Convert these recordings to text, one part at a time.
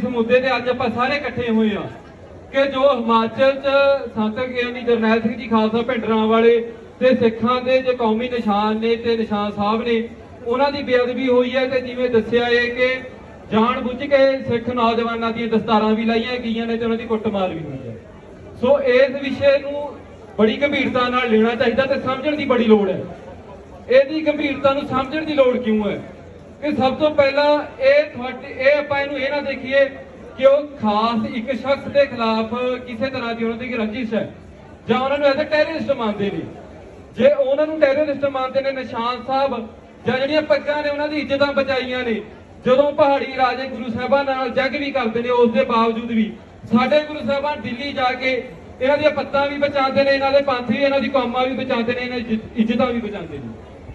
ਇਸ ਮੁੱਦੇ ਤੇ ਅੱਜ ਆਪਾਂ ਸਾਰੇ ਇਕੱਠੇ ਹੋਏ ਆ ਕਿ ਜੋ ਹਿਮਾਚਲ ਚ ਸੰਤ ਗਿਆਨੀ ਜਰਨੈਲ ਸਿੰਘ ਜੀ, ਖਾਲਸਾ ਭਿੰਡਰਾਂ ਵਾਲੇ ਤੇ ਸਿੱਖਾਂ ਦੇ ਜੋ ਕੌਮੀ ਨਿਸ਼ਾਨ ਨੇ ਤੇ ਨਿਸ਼ਾਨ ਸਾਹਿਬ ਨੇ, ਉਹਨਾਂ ਦੀ ਬੇਅਦਬੀ ਹੋਈ ਹੈ ਤੇ ਜਿਵੇਂ ਦੱਸਿਆ ਹੈ ਕਿ ਜਾਣ ਬੁੱਝ ਕੇ ਸਿੱਖ ਨੌਜਵਾਨਾਂ ਦੀਆਂ ਦਸਤਾਰਾਂ ਵੀ ਲਾਈਆਂ ਗਈਆਂ ਨੇ ਤੇ ਉਹਨਾਂ ਦੀ ਕੁੱਟਮਾਰ ਵੀ ਹੋਈ ਹੈ। ਸੋ ਇਸ ਵਿਸ਼ੇ ਨੂੰ ਬੜੀ ਗੰਭੀਰਤਾ ਨਾਲ ਲੈਣਾ ਚਾਹੀਦਾ ਤੇ ਸਮਝਣ ਦੀ ਬੜੀ ਲੋੜ ਹੈ। ਇਹਦੀ ਗੰਭੀਰਤਾ ਨੂੰ ਸਮਝਣ ਦੀ ਲੋੜ ਕਿਉਂ ਹੈ? ਕਿ ਸਭ ਤੋਂ ਪਹਿਲਾਂ ਇਹ ਤੁਹਾਡੇ ਇਹ ਆਪਾਂ ਇਹਨੂੰ ਇਹ ਨਾ ਦੇਖੀਏ ਕਿ ਉਹ ਖਾਸ ਇੱਕ ਸ਼ਖਸ ਦੇ ਖਿਲਾਫ ਕਿਸੇ ਤਰ੍ਹਾਂ ਦੀ ਉਹਨਾਂ ਦੀ ਰੰਜਿਸ਼ ਹੈ। ਜਾਂ ਉਹਨਾਂ ਨੂੰ ਐਜ਼ ਅ ਟੈਰਰਿਸਟ ਮੰਨਦੇ ਨੇ। ਜੇ ਉਹਨਾਂ ਨੂੰ ਟੈਰਰਿਸਟ ਮੰਨਦੇ ਨੇ, ਨਿਸ਼ਾਨ ਸਾਹਿਬ, ਜਾਂ ਜਿਹੜੀਆਂ ਪੱਗਾਂ ਨੇ ਉਹਨਾਂ ਦੀ ਇੱਜ਼ਤਾਂ ਬਚਾਈਆਂ ਨੇ, ਜਦੋਂ ਪਹਾੜੀ ਰਾਜੇ ਗੁਰੂ ਸਾਹਿਬਾਨ ਨਾਲ ਜੰਗ ਵੀ ਕਰਦੇ ਨੇ, ਉਸ ਦੇ ਬਾਵਜੂਦ ਵੀ, ਸਾਡੇ ਗੁਰੂ ਸਾਹਿਬਾਨ ਦਿੱਲੀ ਜਾ ਕੇ ਇਹਨਾਂ ਦੀਆਂ ਪੱਤਾਂ ਵੀ ਬਚਾਉਂਦੇ ਨੇ, ਇਹਨਾਂ ਦੇ ਪੰਥ ਵੀ, ਇਹਨਾਂ ਦੀ ਕੌਮਾਂ ਵੀ ਬਚਾਉਂਦੇ ਨੇ, ਇਹਨਾਂ ਦੀ ਇੱਜ਼ਤਾਂ ਵੀ ਬਚਾਉਂਦੇ ਨੇ।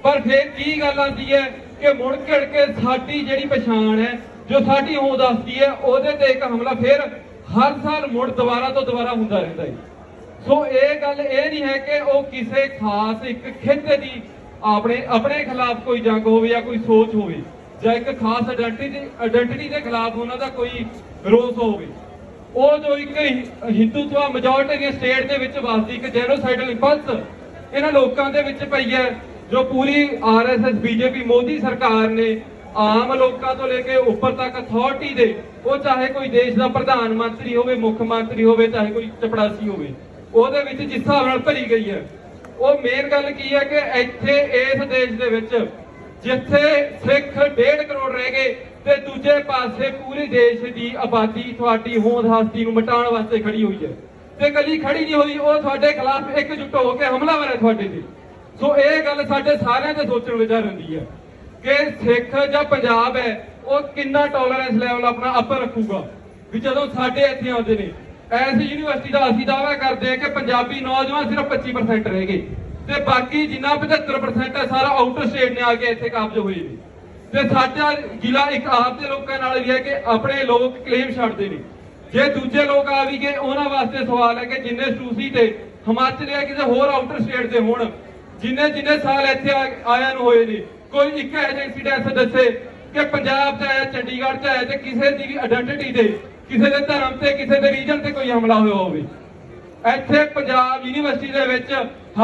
ਪਰ ਫਿਰ ਕੀ ਗੱਲ ਆਉਂਦੀ ਹੈ? ਕਿ ਮੁੜ ਘੜ ਕੇ ਸਾਡੀ ਜਿਹੜੀ ਪਛਾਣ ਹੈ, ਜੋ ਸਾਡੀ ਹੋਂਦ ਦੱਸਦੀ ਹੈ, ਉਹਦੇ ਤੇ ਇੱਕ ਹਮਲਾ ਫਿਰ ਹਰ ਸਾਲ ਮੁੜ ਦੁਬਾਰਾ ਤੋਂ ਦੁਬਾਰਾ ਹੁੰਦਾ ਰਹਿੰਦਾ ਹੈ। ਸੋ ਇਹ ਗੱਲ ਇਹ ਨਹੀਂ ਹੈ ਕਿ ਉਹ ਕਿਸੇ ਖਾਸ ਇੱਕ ਖਿੱਤੇ ਦੀ ਆਪਣੇ ਆਪਣੇ ਖਿਲਾਫ ਕੋਈ ਜੰਗ ਹੋਵੇ ਜਾਂ ਕੋਈ ਸੋਚ ਹੋਵੇ, ਜਾਂ ਇੱਕ ਖਾਸ ਆਇਡੈਂਟੀਟੀ ਆਇਡੈਂਟੀਟੀ ਦੇ ਖਿਲਾਫ ਉਹਨਾਂ ਦਾ ਕੋਈ ਰੋਸ ਹੋਵੇ। ਉਹ ਜੋ ਇੱਕ ਹਿ- ਹਿੰਦੂਤਵਾ ਮੈਜੋਰਟੀ ਦੀ ਸਟੇਟ ਦੇ ਵਿੱਚ ਵਸਦੀ ਇੱਕ ਜੈਨੋਸਾਈਡਲ ਇੰਪਲਸ ਇਹਨਾਂ ਲੋਕਾਂ ਦੇ ਵਿੱਚ ਪਈ ਹੈ ਜੋ ਪੂਰੀ ਆਰਐਸਐਸ, ਬੀਜੇਪੀ, ਮੋਦੀ ਸਰਕਾਰ ਨੇ ਆਮ ਲੋਕਾਂ ਤੋਂ ਲੈ ਕੇ ਉੱਪਰ ਤੱਕ ਅਥਾਰਟੀ ਦੇ, ਉਹ ਚਾਹੇ ਕੋਈ ਦੇਸ਼ ਦਾ ਪ੍ਰਧਾਨ ਮੰਤਰੀ ਹੋਵੇ, ਮੁੱਖ ਮੰਤਰੀ ਹੋਵੇ, ਚਾਹੇ ਕੋਈ ਚਪੜਾਸੀ ਹੋਵੇ, ਉਹਦੇ ਵਿੱਚ ਜਿਸ ਹਿਸਾਬ ਨਾਲ ਭਰੀ ਗਈ ਹੈ, ਉਹ ਮੇਨ ਗੱਲ ਕੀ ਹੈ ਕਿ ਇੱਥੇ ਇਸ ਦੇਸ਼ ਦੇ ਵਿੱਚ ਜਿੱਥੇ ਸਿੱਖ 1.5 ਕਰੋੜ ਰਹਿ ਗਏ ਤੇ ਦੂਜੇ ਪਾਸੇ ਪੂਰੇ ਦੇਸ਼ ਦੀ ਆਬਾਦੀ ਤੁਹਾਡੀ ਹੋਂਦ ਹਸਤੀ ਨੂੰ ਮਿਟਾਉਣ ਵਾਸਤੇ ਖੜੀ ਹੋਈ ਹੈ। ਤੇ ਕਲੀ ਖੜੀ ਨਹੀਂ ਹੋਈ, ਉਹ ਤੁਹਾਡੇ ਖਿਲਾਫ ਇਕਜੁੱਟ ਹੋ ਕੇ ਹਮਲਾਵਰ ਹੈ ਤੁਹਾਡੇ ਤੇ। ਸੋ ਇਹ ਗੱਲ ਸਾਡੇ ਸਾਰਿਆਂ ਦੇ ਸੋਚਣ ਵਿਚਾਰ ਰਹਿੰਦੀ ਹੈ ਕਿ ਸਿੱਖ ਜਾਂ ਪੰਜਾਬ ਹੈ, ਉਹ ਕਿੰਨਾ ਟੋਲਰੈਂਸ ਲੈਵਲ ਆਪਣਾ ਅੱਪ ਰੱਖੂਗਾ ਵੀ ਜਦੋਂ ਸਾਡੇ ਇੱਥੇ ਆਉਂਦੇ ਨੇ ਐਸ ਯੂਨੀਵਰਸਿਟੀ ਦਾ ਅਸੀਂ ਦਾਅਵਾ ਕਰਦੇ ਹਾਂ ਕਿ ਪੰਜਾਬੀ ਨੌਜਵਾਨ ਸਿਰਫ 25% ਰਹਿ ਗਏ ਤੇ ਬਾਕੀ ਜਿੰਨਾ 75% ਹੈ, ਸਾਰਾ ਆਊਟਰ ਸਟੇਟ ਨੇ ਆ ਕੇ ਇੱਥੇ ਕਾਬਜ ਹੋਏ ਨੇ। ਤੇ ਸਾਡਾ ਜ਼ਿਲ੍ਹਾ ਇੱਕ ਆਪ ਦੇ ਲੋਕਾਂ ਨਾਲ ਵੀ ਹੈ ਕਿ ਆਪਣੇ ਲੋਕ ਕਲੇਮ ਛੱਡਦੇ ਨੇ। ਜੇ ਦੂਜੇ ਲੋਕ ਆ ਵੀ ਗਏ, ਉਹਨਾਂ ਵਾਸਤੇ ਸਵਾਲ ਹੈ ਕਿ ਜਿੰਨੇ ਸਟੂਸੀ ਤੇ, ਹਿਮਾਚਲ ਜਾਂ ਕਿਸੇ ਹੋਰ ਆਊਟਰ ਸਟੇਟ ਦੇ ਹੋਣ ਜਿੰਨੇ ਜਿੰਨੇ ਸਾਲ ਇੱਥੇ ਆ- ਨੂੰ ਹੋਏ ਨੇ, ਕੋਈ ਇੱਕ ਏਜੰਸੀ ਦਾ ਦੱਸੇ ਕਿ ਪੰਜਾਬ 'ਚ ਆਇਆ, ਚੰਡੀਗੜ੍ਹ 'ਚ ਆਇਆ ਤੇ ਕਿਸੇ ਦੀ ਵੀ ਆਇਡੈਂਟੀਟੀ ਤੇ, ਕਿਸੇ ਦੇ ਧਰਮ ਤੇ, ਕਿਸੇ ਦੇ ਰੀਜਨ ਤੇ ਕੋਈ ਹਮਲਾ ਹੋਇਆ ਹੋਵੇ। ਇੱਥੇ ਪੰਜਾਬ ਯੂਨੀਵਰਸਿਟੀ ਦੇ ਵਿੱਚ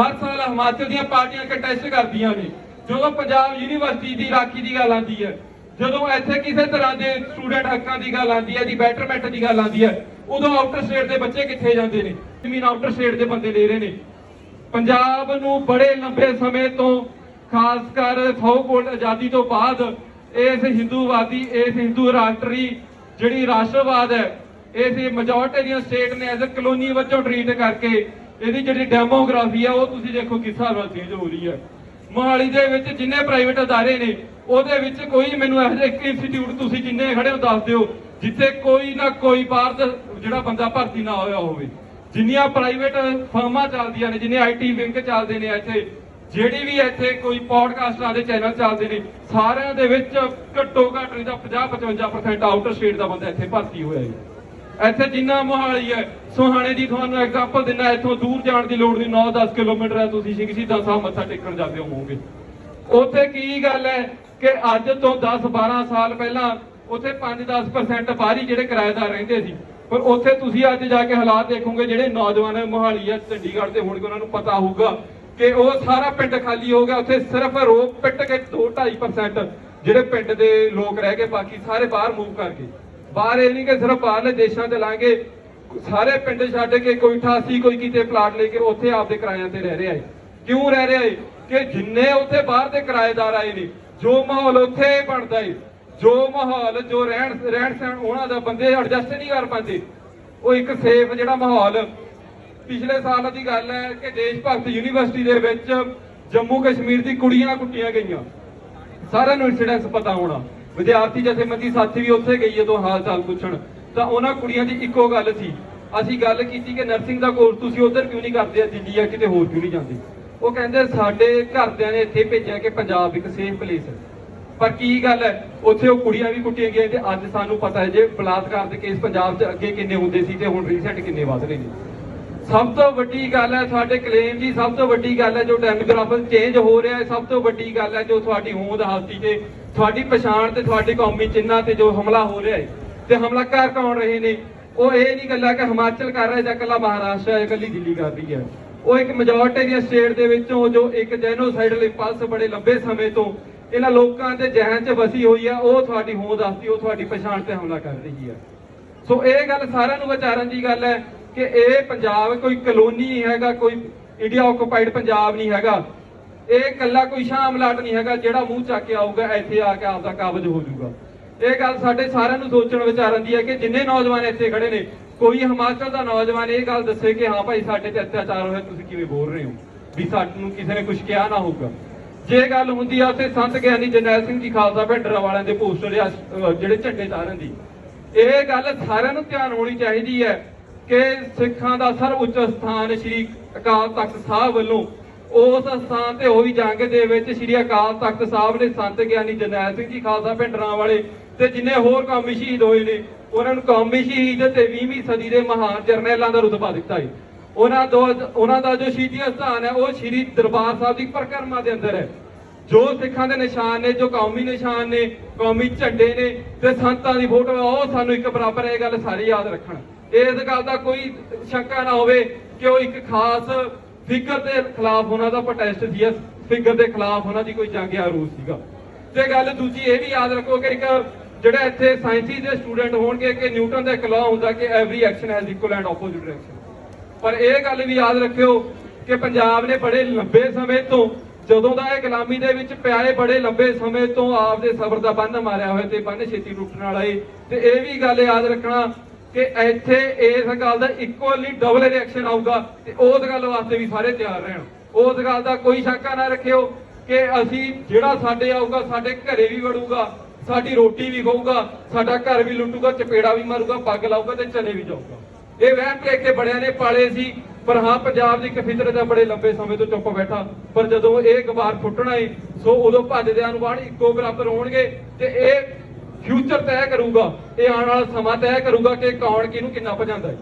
ਹਰ ਸਾਲ ਹਿਮਾਚਲ ਦੀਆਂ ਪਾਰਟੀਆਂ ਕੰਟੈਸਟ ਕਰਦੀਆਂ ਨੇ। ਜਦੋਂ ਪੰਜਾਬ ਯੂਨੀਵਰਸਿਟੀ ਦੀ ਰਾਖੀ ਦੀ ਗੱਲ ਆਉਂਦੀ ਹੈ, ਜਦੋਂ ਇੱਥੇ ਕਿਸੇ ਤਰ੍ਹਾਂ ਦੇ ਸਟੂਡੈਂਟ ਹੱਕਾਂ ਦੀ ਗੱਲ ਆਉਂਦੀ ਹੈ ਦੀ ਬੈਟਰਮੈਂਟ ਦੀ ਗੱਲ ਆਉਂਦੀ ਹੈ, ਉਦੋਂ ਆਊਟਰ ਸਟੇਟ ਦੇ ਬੱਚੇ ਕਿੱਥੇ ਜਾਂਦੇ ਨੇ? ਜ਼ਮੀਨ ਆਊਟਰ ਸਟੇਟ ਦੇ ਬੰਦੇ ਲੈ ਰਹੇ ਨੇ। ਪੰਜਾਬ ਨੂੰ ਬੜੇ ਲੰਬੇ ਸਮੇਂ ਤੋਂ, ਖਾਸ ਕਰ ਥੌਕੋਲ ਆਜ਼ਾਦੀ ਤੋਂ ਬਾਅਦ, ਇਸ ਹਿੰਦੂਵਾਦੀ, ਇਸ ਹਿੰਦੂ ਰਾਸ਼ਟਰੀ ਜਿਹੜੀ ਰਾਸ਼ਟਰਵਾਦ ਹੈ, ਇਸ ਮੈਜੋਰਟੀ ਦੀਆਂ ਸਟੇਟ ਨੇ ਐਜ਼ ਅ ਕਲੋਨੀ ਵਜੋਂ ਟ੍ਰੀਟ ਕਰਕੇ ਇਹਦੀ ਜਿਹੜੀ ਡੈਮੋਗ੍ਰਾਫੀ ਹੈ ਉਹ ਤੁਸੀਂ ਦੇਖੋ ਕਿਸ ਹਿਸਾਬ ਨਾਲ ਚੇਂਜ ਹੋ ਰਹੀ ਹੈ। ਮੋਹਾਲੀ ਦੇ ਵਿੱਚ ਜਿੰਨੇ ਪ੍ਰਾਈਵੇਟ ਅਦਾਰੇ ਨੇ, ਉਹਦੇ ਵਿੱਚ ਕੋਈ ਮੈਨੂੰ ਇਹੋ ਜਿਹਾ ਇੱਕ ਇੰਸਟੀਚਿਊਟ ਤੁਸੀਂ ਜਿੰਨੇ ਖੜੇ ਹੋ ਦੱਸ ਦਿਓ, ਜਿੱਥੇ ਕੋਈ ਨਾ ਕੋਈ ਬਾਹਰ ਦਾ ਜਿਹੜਾ ਬੰਦਾ ਭਰਤੀ ਨਾ ਹੋਇਆ ਹੋਵੇ। ਜਿੰਨੀਆਂ ਪ੍ਰਾਈਵੇਟ ਫਰਮਾਂ ਚੱਲਦੀਆਂ ਨੇ ਜਿੰਨੇ ਆਈਟੀ ਵਿੰਗ ਚੱਲਦੇ ਨੇ ਇੱਥੇ, ਜਿਹੜੀ ਵੀ ਇੱਥੇ ਕੋਈ ਪੋਡਕਾਸਟਾਂ ਦੇ ਚੈਨਲ ਚੱਲਦੇ ਨੇ, ਸਾਰਿਆਂ ਦੇ ਵਿੱਚ ਘੱਟੋ ਘੱਟ ਨਹੀਂ ਤਾਂ 50 55% ਆਊਟਰ ਸਟੇਟ ਦਾ ਬੰਦਾ ਇੱਥੇ ਭਰਤੀ ਹੋਇਆ ਹੈ ਇੱਥੇ ਜਿੰਨਾ ਮੋਹਾਲੀ ਹੈ, ਸੋਹਾਣੇ ਦੀ ਤੁਹਾਨੂੰ ਐਗਜ਼ਾਮਪਲ ਦਿੰਦਾ, ਇੱਥੋਂ ਦੂਰ ਜਾਣ ਦੀ ਲੋੜ ਨਹੀਂ 9-10 ਕਿਲੋਮੀਟਰ ਹੈ, ਤੁਸੀਂ ਸਿੰਘ ਸ਼ਹੀਦਾਂ ਸਾਹਿਬ ਮੱਥਾ ਟੇਕਣ ਜਾਂਦੇ ਹੋਵੋਗੇ। ਉੱਥੇ ਕੀ ਗੱਲ ਹੈ ਕਿ ਅੱਜ ਤੋਂ 10-12 ਸਾਲ ਪਹਿਲਾਂ ਉੱਥੇ 5-10% ਬਾਹਰੀ ਜਿਹੜੇ ਕਿਰਾਏਦਾਰ ਰਹਿੰਦੇ ਸੀ ਪਰ ਉੱਥੇ ਤੁਸੀਂ ਅੱਜ ਜਾ ਕੇ ਹਾਲਾਤ ਦੇਖੋਗੇ, ਜਿਹੜੇ ਨੌਜਵਾਨ ਮੋਹਾਲੀ ਜਾਂ ਚੰਡੀਗੜ੍ਹ ਦੇ ਹੋਣਗੇ, ਉਹਨਾਂ ਨੂੰ ਪਤਾ ਹੋਊਗਾ ਕਿ ਉਹ ਸਾਰਾ ਪਿੰਡ ਖਾਲੀ ਹੋ ਗਿਆ। ਉੱਥੇ ਸਿਰਫ ਰੋਪ ਪਿੱਟ ਕੇ 2-2.5% ਜਿਹੜੇ ਪਿੰਡ ਦੇ ਲੋਕ ਰਹਿ ਗਏ, ਬਾਕੀ ਸਾਰੇ ਬਾਹਰ ਮੂਵ ਕਰ ਗਏ। ਬਾਹਰ ਇਹ ਨਹੀਂ ਕਿ ਸਿਰਫ ਬਾਹਰਲੇ ਦੇਸ਼ਾਂ ਤੇ ਲਾਂਗੇ ਸਾਰੇ ਪਿੰਡ ਛੱਡ ਕੇ ਕੋਈ 88 ਕੋਈ ਕਿਤੇ ਪਲਾਟ ਲੈ ਕੇ ਉੱਥੇ ਆਪਦੇ ਕਿਰਾਇਆਂ ਤੇ ਰਹਿ ਰਿਹਾ ਏ। ਕਿਉਂ ਰਹਿ ਰਿਹਾ ਏ? ਕਿ ਜਿੰਨੇ ਉੱਥੇ ਬਾਹਰ ਦੇ ਕਿਰਾਏਦਾਰ ਆਏ ਨੇ, ਜੋ ਮਾਹੌਲ ਉੱਥੇ ਬਣਦਾ ਏ ਜੋ ਮਾਹੌਲ, ਜੋ ਰਹਿਣ ਰਹਿਣ ਸਹਿਣ, ਉਹਨਾਂ ਦਾ ਬੰਦੇ ਐਡਜਸਟ ਨਹੀਂ ਕਰ ਪਾਉਂਦੇ। ਉਹ ਇੱਕ ਸੇਫ ਜਿਹੜਾ ਮਾਹੌਲ। ਪਿਛਲੇ ਸਾਲ ਦੀ ਗੱਲ ਹੈ ਕਿ ਦੇਸ਼ ਭਗਤ ਯੂਨੀਵਰਸਿਟੀ ਦੇ ਵਿੱਚ ਜੰਮੂ ਕਸ਼ਮੀਰ ਦੀ ਕੁੜੀਆਂ ਕੁੱਟੀਆਂ ਗਈਆਂ। ਸਾਰਿਆਂ ਨੂੰ ਇਨਸੀਡੈਂਸ ਪਤਾ ਹੋਣਾ। ਵਿਦਿਆਰਥੀ ਜਥੇਬੰਦੀ ਸਾਥੀ ਵੀ ਉੱਥੇ ਗਈ ਜਦੋਂ ਹਾਲ ਚਾਲ ਪੁੱਛਣ। ਤਾਂ ਉਹਨਾਂ ਕੁੜੀਆਂ ਦੀ ਇੱਕੋ ਗੱਲ ਸੀ। ਅਸੀਂ ਗੱਲ ਕੀਤੀ ਕਿ ਨਰਸਿੰਗ ਦਾ ਕੋਰਸ ਤੁਸੀਂ ਉਧਰ ਕਿਉਂ ਨਹੀਂ ਕਰਦੇ ਆ? ਦਿੱਲੀ ਜਾਂ ਕਿਤੇ ਹੋਰ ਕਿਉਂ ਨਹੀਂ ਜਾਂਦੇ? ਉਹ ਕਹਿੰਦੇ ਸਾਡੇ ਘਰਦਿਆਂ ਨੇ ਇੱਥੇ ਭੇਜਿਆ ਕਿ ਪੰਜਾਬ ਇੱਕ ਸੇਫ ਪਲੇਸ ਹੈ। ਪਰ ਕੀ ਗੱਲ ਹੈ? ਉੱਥੇ ਉਹ ਕੁੜੀਆਂ ਵੀ ਕੁੱਟੀਆਂ ਗਈਆਂ ਤੇ ਅੱਜ ਸਾਨੂੰ ਪਤਾ ਹੈ ਜੇ ਬਲਾਤਕਾਰ ਦੇ ਕੇਸ ਪੰਜਾਬ 'ਚ ਅੱਗੇ ਕਿੰਨੇ ਹੁੰਦੇ ਸੀ ਤੇ ਹੁਣ ਰੀਸੈਂਟ ਕਿੰਨੇ ਵੱਧ ਰਹੇ ਨੇ। ਸਭ ਤੋਂ ਵੱਡੀ ਗੱਲ ਹੈ ਤੁਹਾਡੇ ਕਲੇਮ ਦੀ, ਸਭ ਤੋਂ ਵੱਡੀ ਗੱਲ ਹੈ ਜੋ ਡੈਮੋਗ੍ਰਾਫਰ ਚੇਂਜ ਹੋ ਰਿਹਾ ਹੈ, ਸਭ ਤੋਂ ਵੱਡੀ ਗੱਲ ਹੈ ਜੋ ਤੁਹਾਡੀ ਹੋਂਦ ਹਸਤੀ ਤੇ ਤੁਹਾਡੀ ਪਛਾਣ ਤੇ ਤੁਹਾਡੀ ਕੌਮੀ ਚਿੰਨ੍ਹਾਂ ਤੇ ਜੋ ਹਮਲਾ ਹੋ ਰਿਹਾ ਹੈ ਤੇ ਹਮਲਾ ਕਰ ਕੌਣ ਰਹੇ ਨੇ? ਉਹ ਇਹ ਨਹੀਂ ਗੱਲਾਂ ਕਿ ਹਿਮਾਚਲ ਕਰ ਰਿਹਾ ਜਾਂ ਇਕੱਲਾ ਮਹਾਰਾਸ਼ਟਰ ਜਾਂ ਇਕੱਲੀ ਦਿੱਲੀ ਕਰ ਰਹੀ ਹੈ। ਉਹ ਇੱਕ ਮੈਜੋਰਟੀ ਦੀਆਂ ਸਟੇਟ ਦੇ ਵਿੱਚੋਂ ਜੋ ਇੱਕ ਜੈਨੋਸਾਈਡਲ ਇੰਪਲਸ ਬੜੇ ਲੰਬੇ ਸਮੇਂ ਤੋਂ ਇਹਨਾਂ ਲੋਕਾਂ ਦੇ ਜ਼ਿਹਨ 'ਚ ਵਸੀ ਹੋਈ ਆ, ਉਹ ਤੁਹਾਡੀ ਹੋਂਦ ਦੱਸਦੀ ਉਹ ਤੁਹਾਡੀ ਪਛਾਣ ਤੇ ਹਮਲਾ ਕਰ ਰਹੀ ਹੈ ਸੋ ਇਹ ਗੱਲ ਸਾਰਿਆਂ ਨੂੰ ਵਿਚਾਰਨ ਦੀ ਗੱਲ ਹੈ ਕਿ ਇਹ ਪੰਜਾਬ ਕੋਈ ਕਲੋਨੀ ਨਹੀਂ ਹੈਗਾ, ਕੋਈ ਇੰਡੀਆ ਆਕੂਪਾਈਡ ਪੰਜਾਬ ਨਹੀਂ ਹੈਗਾ। ਇਹ ਇਕੱਲਾ ਕੋਈ ਸ਼ਾਮਲਾਟ ਨਹੀਂ ਹੈਗਾ, ਜਿਹੜਾ ਮੂੰਹ ਚੱਕ ਕੇ ਆਊਗਾ, ਇੱਥੇ ਆ ਕੇ ਆਪਦਾ ਕਾਬਜ ਹੋ ਜਾਊਗਾ। ਇਹ ਗੱਲ ਸਾਡੇ ਸਾਰਿਆਂ ਨੂੰ ਸੋਚਣ ਵਿਚਾਰਨ ਦੀ ਹੈ ਕਿ ਜਿੰਨੇ ਨੌਜਵਾਨ ਇੱਥੇ ਖੜੇ ਨੇ, ਕੋਈ ਹਿਮਾਚਲ ਦਾ ਨੌਜਵਾਨ ਇਹ ਗੱਲ ਦੱਸੇ ਕਿ ਹਾਂ ਭਾਈ ਸਾਡੇ ਤੇ ਅਤਿਆਚਾਰ ਹੋਇਆ, ਤੁਸੀਂ ਕਿਵੇਂ ਬੋਲ ਰਹੇ ਹੋ? ਵੀ ਸਾਨੂੰ ਕਿਸੇ ਨੇ ਕੁਝ ਕਿਹਾ ਨਾ ਹੋਊਗਾ। ਜੇ ਗੱਲ ਹੁੰਦੀ ਆ ਉੱਥੇ ਸੰਤ ਗਿਆਨੀ ਜਰਨੈਲ ਸਿੰਘ ਜੀ ਖਾਲਸਾ ਭਿੰਡਰਾਂ ਵਾਲਿਆਂ ਦੇ ਪੋਸਟਰ ਜਿਹੜੇ ਝੰਡੇ ਚਾੜਨ ਦੀ। ਇਹ ਗੱਲ ਸਾਰਿਆਂ ਨੂੰ ਧਿਆਨ ਹੋਣੀ ਚਾਹੀਦੀ ਹੈ ਕਿ ਸਿੱਖਾਂ ਦਾ ਸਰਵਉੱਚ ਸਥਾਨ ਸ੍ਰੀ ਅਕਾਲ ਤਖਤ ਸਾਹਿਬ ਵੱਲੋਂ ਉਸ ਸਥਾਨ ਤੇ ਹੋਈ ਜੰਗ ਦੇ ਵਿੱਚ ਸ੍ਰੀ ਅਕਾਲ ਤਖਤ ਸਾਹਿਬ ਨੇ ਸੰਤ ਗਿਆਨੀ ਜਰਨੈਲ ਸਿੰਘ ਜੀ ਖਾਲਸਾ ਭਿੰਡਰਾਂ ਵਾਲੇ ਤੇ ਜਿੰਨੇ ਹੋਰ ਕੌਮੀ ਸ਼ਹੀਦ ਹੋਏ ਨੇ, ਉਹਨਾਂ ਨੂੰ ਕੌਮੀ ਸ਼ਹੀਦ ਤੇ 20ਵੀਂ ਸਦੀ ਦੇ ਮਹਾਨ ਜਰਨੈਲਾਂ ਦਾ ਰੁਤਬਾ ਦਿੱਤਾ ਹੈ। ਉਹਨਾਂ ਦੋ ਉਹਨਾਂ ਦਾ ਜੋ ਸ਼ਹੀਦੀ ਸਥਾਨ ਹੈ, ਉਹ ਸ੍ਰੀ ਦਰਬਾਰ ਸਾਹਿਬ ਦੀ ਪਰਿਕਰਮਾ ਦੇ ਅੰਦਰ ਹੈ। ਜੋ ਸਿੱਖਾਂ ਦੇ ਨਿਸ਼ਾਨ ਨੇ, ਜੋ ਕੌਮੀ ਨਿਸ਼ਾਨ ਨੇ, ਕੌਮੀ ਝੰਡੇ ਨੇ ਤੇ ਸੰਤਾਂ ਦੀ ਫੋਟੋ ਉਹ ਸਾਨੂੰ ਇੱਕ ਬਰਾਬਰ ਇਹ ਗੱਲ ਸਾਰੇ ਯਾਦ ਰੱਖਣ। ਇਸ ਗੱਲ ਦਾ ਕੋਈ ਸ਼ੰਕਾ ਨਾ ਹੋਵੇ ਕਿ ਉਹ ਇੱਕ ਖਾਸ ਫਿਕਰ ਦੇ ਖਿਲਾਫ ਉਹਨਾਂ ਦਾ ਪ੍ਰੋਟੈਸਟ ਸੀ, ਇਸ ਫਿਕਰ ਦੇ ਖਿਲਾਫ ਉਹਨਾਂ ਦੀ ਕੋਈ ਜੰਗ ਆਰੂਸ ਸੀਗਾ। ਤੇ ਗੱਲ ਦੂਜੀ ਇਹ ਵੀ ਯਾਦ ਰੱਖੋ ਕਿ ਇੱਕ ਜਿਹੜਾ ਇੱਥੇ ਸਾਇੰਸੀ ਦੇ ਸਟੂਡੈਂਟ ਹੋਣਗੇ ਕਿ ਨਿਊਟਨ ਦਾ ਇੱਕ ਲਾਅ ਹੁੰਦਾ ਕਿ every action has equal and opposite direction ਪਰ ਇਹ ਗੱਲ ਵੀ ਯਾਦ ਰੱਖਿਓ ਕਿ ਪੰਜਾਬ ਨੇ ਬੜੇ ਲੰਬੇ ਸਮੇਂ ਤੋਂ, ਜਦੋਂ ਦਾ ਇਹ ਗੁਲਾਮੀ ਦੇ ਵਿੱਚ ਪਿਆ ਬੜੇ ਲੰਬੇ ਸਮੇਂ ਤੋਂ ਆਪਦੇ ਸਬਰ ਦਾ ਬੰਨ ਮਾਰਿਆ ਹੋਇਆ ਤੇ ਬੰਨ ਛੇਤੀ ਟੁੱਟਣ ਵਾਲਾ ਏ। ਤੇ ਇਹ ਵੀ ਗੱਲ ਯਾਦ ਰੱਖਣਾ ਕਿ ਇੱਥੇ ਇਸ ਗੱਲ ਦਾ ਇਕੁਅਲੀ ਡਬਲ ਰਿਐਕਸ਼ਨ ਆਊਗਾ ਤੇ ਉਸ ਗੱਲ ਵਾਸਤੇ ਵੀ ਸਾਰੇ ਤਿਆਰ ਰਹਿਣ। ਉਸ ਗੱਲ ਦਾ ਕੋਈ ਸ਼ੱਕਾ ਨਾ ਰੱਖਿਓ ਕਿ ਅਸੀਂ ਜਿਹੜਾ ਸਾਡੇ ਆਊਗਾ, ਸਾਡੇ ਘਰੇ ਵੀ ਵੜੂਗਾ, ਸਾਡੀ ਰੋਟੀ ਵੀ ਖਾਊਗਾ, ਸਾਡਾ ਘਰ ਵੀ ਲੁੱਟੂਗਾ, ਚਪੇੜਾ ਵੀ ਮਾਰੂਗਾ, ਪੱਗ ਲਾਊਗਾ ਤੇ ਚਲੇ ਵੀ ਜਾਊਗਾ। ਇਹ ਵਹਿਮ ਭੁਲੇਖੇ ਬੜਿਆਂ ਨੇ ਪਾਲੇ ਸੀ, ਪਰ ਹਾਂ, ਪੰਜਾਬ ਦੀ ਇੱਕ ਫਿਤਰਤ ਬੜੇ ਲੰਬੇ ਸਮੇਂ ਤੋਂ ਚੁੱਪ ਬੈਠਾ। ਪਰ ਜਦੋਂ ਇਹ ਗਵਾਰ ਫੁੱਟਣਾ ਏ ਸੋ ਉਦੋਂ ਭੱਜਦਿਆਂ ਨੂੰ ਬਾਣ ਇੱਕੋ ਬਰਾਬਰ ਹੋਣਗੇ ਤੇ ਇਹ ਫਿਊਚਰ ਤੈਅ ਕਰੂਗਾ, ਇਹ ਆਉਣ ਵਾਲਾ ਸਮਾਂ ਤੈਅ ਕਰੂਗਾ ਕਿ ਕੌਣ ਕਿਹਨੂੰ ਕਿੰਨਾ ਭਜਾਉਂਦਾ ਹੈ।